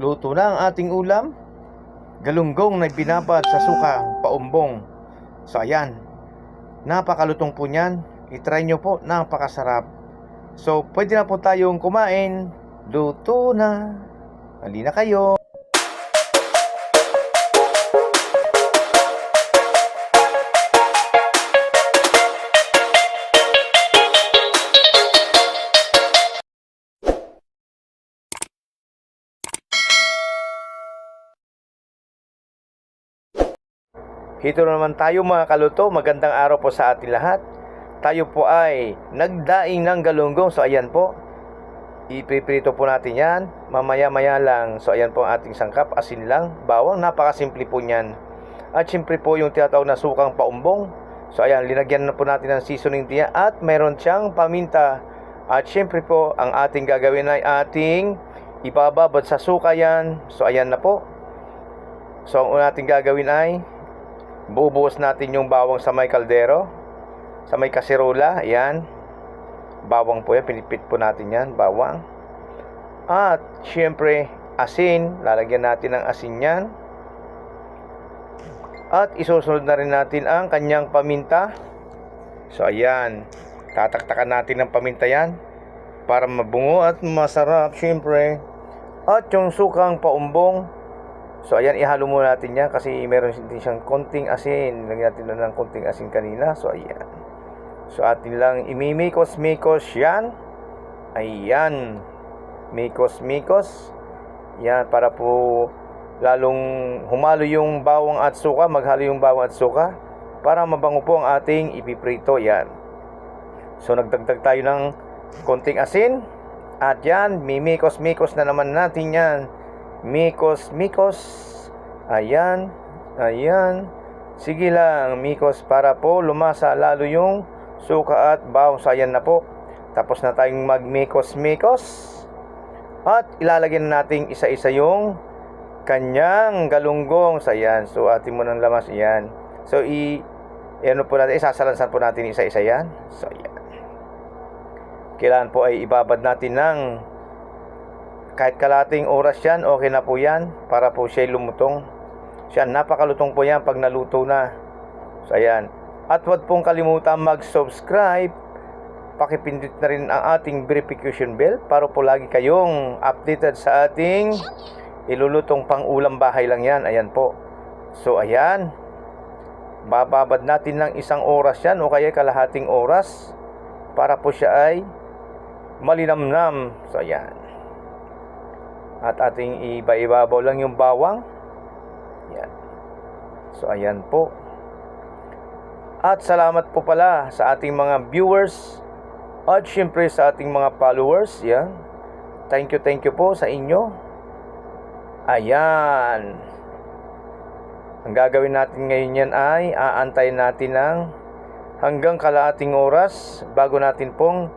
Luto na ang ating ulam. Galunggong na binabat sa suka, paumbong. So ayan, napakalutong po niyan. I-try nyo po, napakasarap. So pwede na po tayong kumain. Luto na. Halina kayo. Hito na naman tayo mga kaluto. Magandang araw po sa ating lahat. Tayo po ay nagdaing ng galunggong. So ayan po. Ipiprito po natin yan. Mamaya-maya lang. So ayan po ang ating sangkap. Asin lang. Bawang. Napakasimple po niyan. At syempre po yung tinatawag na sukang paumbong. So ayan, linagyan na po natin ng seasoning diya. At meron siyang paminta. At syempre po, ang ating gagawin ay ating ibababad sa suka yan. So ayan na po. So ang una nating gagawin ay bubuhos natin yung bawang sa may kaldero sa may kasirola ayan. Bawang po yan pinipit po natin yan bawang. At syempre asin. Lalagyan natin ng asin yan. At isusunod na rin natin ang kanyang paminta. So ayan. Tataktakan natin ng paminta yan para mabungo at masarap syempre. At yung sukang paumbong So ayan, ihalo muna natin yan kasi meron din siyang konting asin. Lagyan natin na ng konting asin kanina. So ayan. So atin lang imimikos-mikos yan. Ayan. Mikos-mikos. Yan, para po lalong humalo yung bawang at suka. Maghalo yung bawang at suka. Para mabango po ang ating ipiprito. Yan. So nagdagdag tayo ng konting asin. At yan, mimikos-mikos na naman natin yan. Mikos, Mikos. Ayan, ayan. Sige lang, Mikos, para po lumasa lalo yung suka at bawang. So, ayan na po. Tapos na tayong mag-Mikos, Mikos. At ilalagyan na natin isa-isa yung kanyang galunggong. So, ayan. So, atin mo ng lamas. Ayan. So, i... Ano po natin, isasalansan po natin isa-isa yan. So, ayan. Kailangan po ay ibabad natin ng kahit kalating oras yan, okay na po yan para po siya lumutong. Siya, napakalutong po yan pag naluto na. So, ayan. At huwag pong kalimutan mag-subscribe. Pakipindot na rin ang ating verification bell para po lagi kayong updated sa ating ilulutong pang ulam bahay lang yan. Ayan po. So, ayan. Bababad natin ng isang oras yan o kaya kalahating oras para po siya ay malinamnam. So, ayan. At ating iba-ibabaw lang yung bawang. Yan. So, ayan po. At salamat po pala sa ating mga viewers at syempre sa ating mga followers. Yan. Thank you, thank you po sa inyo. Ayan. Ang gagawin natin ngayon yan ay aantayin natin ng hanggang kalahating oras bago natin pong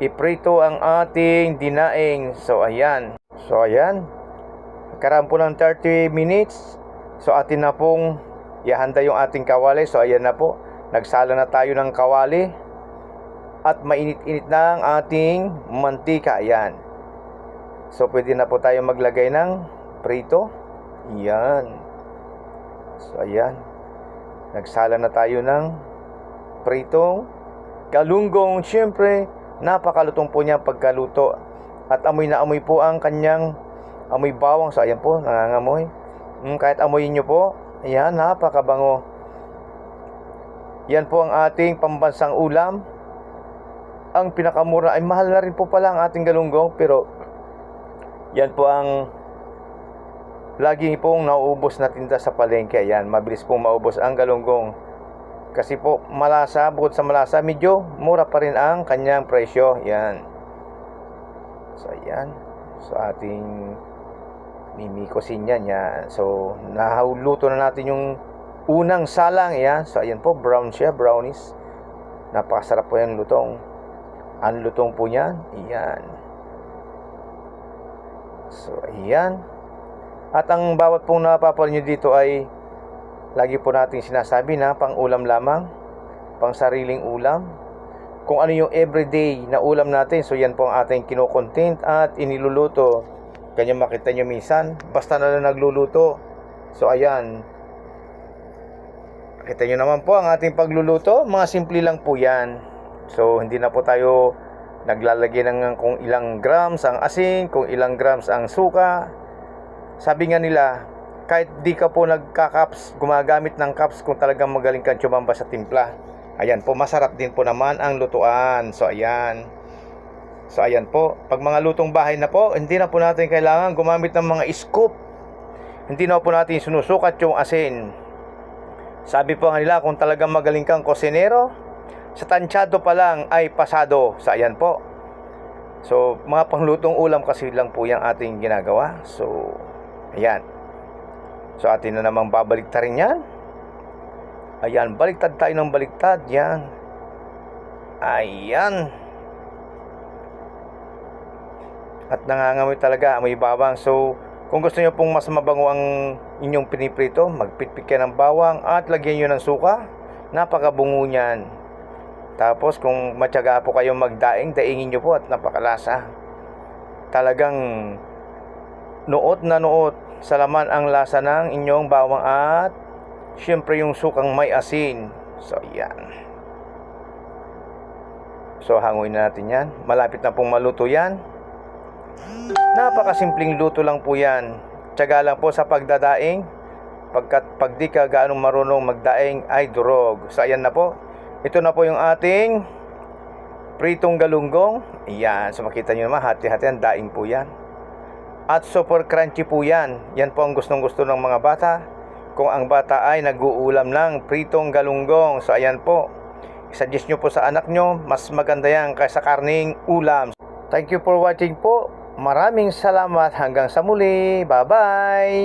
iprito ang ating dinaing. So, ayan. So ayan, karam po ng 30 minutes. So atin na pong ihanda yung ating kawali. So ayan na po, nagsala na tayo ng kawali. At mainit-init na ang ating mantika. Ayan. So pwede na po tayo maglagay ng prito. Ayan. So ayan. Nagsala na tayo ng pritong galunggong. Siyempre, napakalutong po niya pagkaluto at amoy na amoy po ang kanyang amoy bawang. So, ayan po, nangangamoy. Mm, kahit amoyin nyo po, ayan, napakabango. Yan po ang ating pambansang ulam. Ang pinakamura ay mahal na rin po pala ang ating galunggong, pero yan po ang lagi pong nauubos na tinda sa palengke. Ayan, mabilis pong maubos ang galunggong. Kasi po, malasa, bukod sa malasa, medyo mura pa rin ang kanyang presyo. Yan. So, ayan. So, ating mimikosin yan. yan. So, nahuluto na natin yung unang salang. Yan. So, ayan po. Brown siya. Brownies. Napakasarap po yan lutong. Ang lutong po yan. Ayan. So, ayan. At ang bawat pong napapal nyo dito ay lagi po nating sinasabi na pang ulam lamang. Pang sariling ulam kung ano yung everyday na ulam natin. So yan po ang ating kinokontent at iniluluto Ganyan makita nyo minsan. Basta na lang nagluluto. So, ayan. Kita nyo naman po ang ating pagluluto. Mga simple lang po yan. So, hindi na po tayo naglalagay ng kung ilang grams ang asin, kung ilang grams ang suka. Sabi nga nila, kahit di ka po nagka-cups, gumagamit ng cups kung talagang magaling kang tsumamba sa timpla. Ayan po, masarap din po naman ang lutuan. So, ayan. So, ayan po. Pag mga lutong bahay na po, hindi na po natin kailangan gumamit ng mga scoop. Hindi na po natin sinusukat yung asin. Sabi po nga nila, kung talagang magaling kang kosinero, sa tansyado pa lang ay pasado. So, ayan po. So, mga panglutong ulam kasi lang po yung ating ginagawa. So, ayan. So, atin na namang babaliktarin yan. Ayan, baliktad tayo ng baliktad. Yan. Ayan. At nangangamoy talaga, amoy bawang. So, kung gusto niyo pong mas mabango ang inyong piniprito, magpitpit kayo ng bawang at lagyan niyo ng suka. Napakabungo niyan. Tapos kung matyaga po kayong magdaing, daingin niyo po at napakalasa. Talagang nuot na nuot sa laman ang lasa ng inyong bawang at syempre yung sukang may asin. So, yan. So, hanguin na natin yan. Malapit na pong maluto yan. Napakasimpleng luto lang po yan. Tiyaga lang po sa pagdadaing. Pagkat pag di ka gaano marunong magdaing ay durog. So ayan na po. Ito na po yung ating pritong galunggong. Ayan. So makita nyo naman hati-hati ang daing po yan. At super crunchy po yan. Yan po ang gustong gusto ng mga bata. Kung ang bata ay nag-uulam ng pritong galunggong. So ayan po. Suggest nyo po sa anak nyo. Mas maganda yan kaysa karning ulam. Thank you for watching po. Maraming salamat hanggang sa muli. Bye-bye!